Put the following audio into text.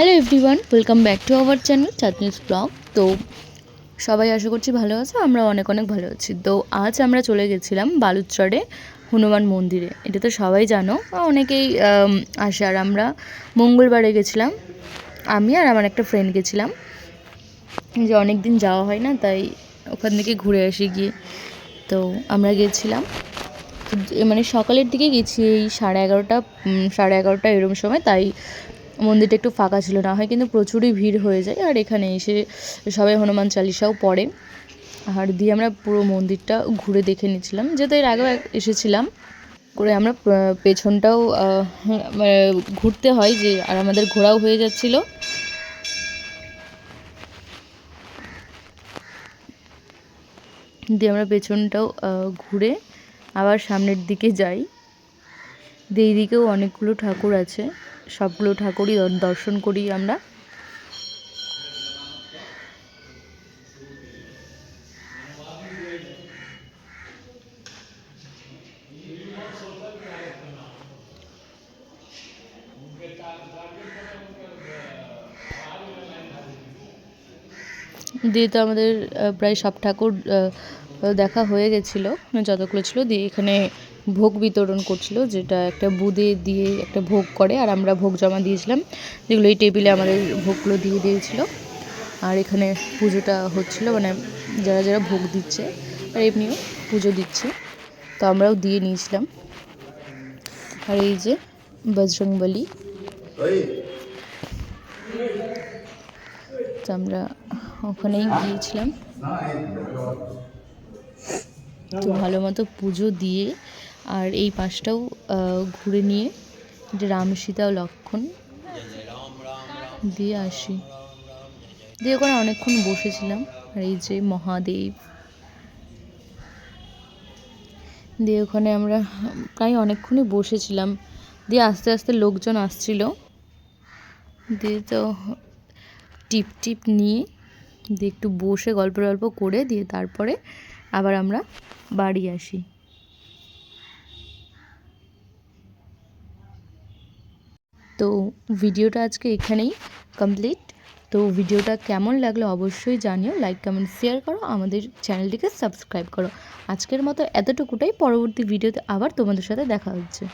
Hello everyone welcome back to our channel chutneys blog তো সবাই আশা করছি ভালো আছো, আমরা অনেক অনেক ভালো আছি। তো আজ আমরা চলে গেছিলাম বালুচরে হনুমান মন্দিরে। এটা তো সবাই জানো অনেকেই আসে। আর আমরা মঙ্গলবারে গেছিলাম, আমি আর আমার একটা ফ্রেন্ড গেছিলাম। যে অনেক দিন যাওয়া হয় না, তাই ওখান থেকে ঘুরে আসি গিয়ে। তো আমরা গেছিলাম মানে সকালের দিকে গেছি এই সাড়ে এগারোটা সাড়ে এগারোটা এরম সময়, তাই মন্দিরটা একটু ফাঁকা ছিল, না হয় কিন্তু প্রচুরই ভিড় হয়ে যায়। আর এখানে এসে সবাই হনুমান চালিসাও পড়ে। আর দিয়ে আমরা পুরো মন্দিরটা ঘুরে দেখে নিয়েছিলাম। যেহেতু এর আগেও এসেছিলাম, করে আমরা পেছনটাও মানে ঘুরতে হয় যে, আর আমাদের ঘোরাও হয়ে যাচ্ছিল। দিয়ে আমরা পেছনটাও ঘুরে আবার সামনের দিকে যাই। দিয়ে এইদিকেও অনেকগুলো ঠাকুর আছে। সবগুলো ঠাকুরই দর্শন করি আমরা। দিয়ে তো আমাদের প্রায় সব ঠাকুর দেখা হয়ে গেছিল, যতগুলো ছিল। দিয়ে এখানে ভোগ বিতরণ করছিল, যেটা একটা বুদে দিয়ে একটা ভোগ করে, আর আমরা ভোগ জমা দিয়েছিলাম, যেগুলো এই টেবিলে আমাদের ভোগগুলো দিয়ে দিয়েছিল। আর এখানে পুজোটা হচ্ছিল মানে যারা যারা ভোগ দিচ্ছে, আর এমনিও পুজো দিচ্ছে, তো আমরাও দিয়ে নিয়েছিলাম। আর এই যে বজরংবলী তো আমরা ওখানেই গিয়েছিলাম। তো ভালো মতো পুজো দিয়ে আর এই পাশটাও ঘুরে নিয়ে যে রাম সীতা ও লক্ষণ। দিয়ে আসি। দিয়ে ওখানে অনেকক্ষণ বসেছিলাম, আর এই যে মহাদেব। দিয়ে ওখানে আমরা প্রায় অনেকক্ষণই বসেছিলাম। দিয়ে আস্তে আস্তে লোকজন আসছিল। দিয়ে তো টিপ টিপ নিয়ে দিয়ে একটু বসে গল্প টল্প করে দিয়ে তারপরে আবার আমরা বাড়ি আসি। তো ভিডিওটা আজকে এখানেই কমপ্লিট তো ভিডিওটা কেমন লাগল অবশ্যই জানিও লাইক কমেন্ট শেয়ার করো, আমাদের চ্যানেলটিকে সাবস্ক্রাইব করো। আজকের মতো এতটুকুটাই, পরবর্তী ভিডিওতে আবার তোমাদের সাথে দেখা হচ্ছে।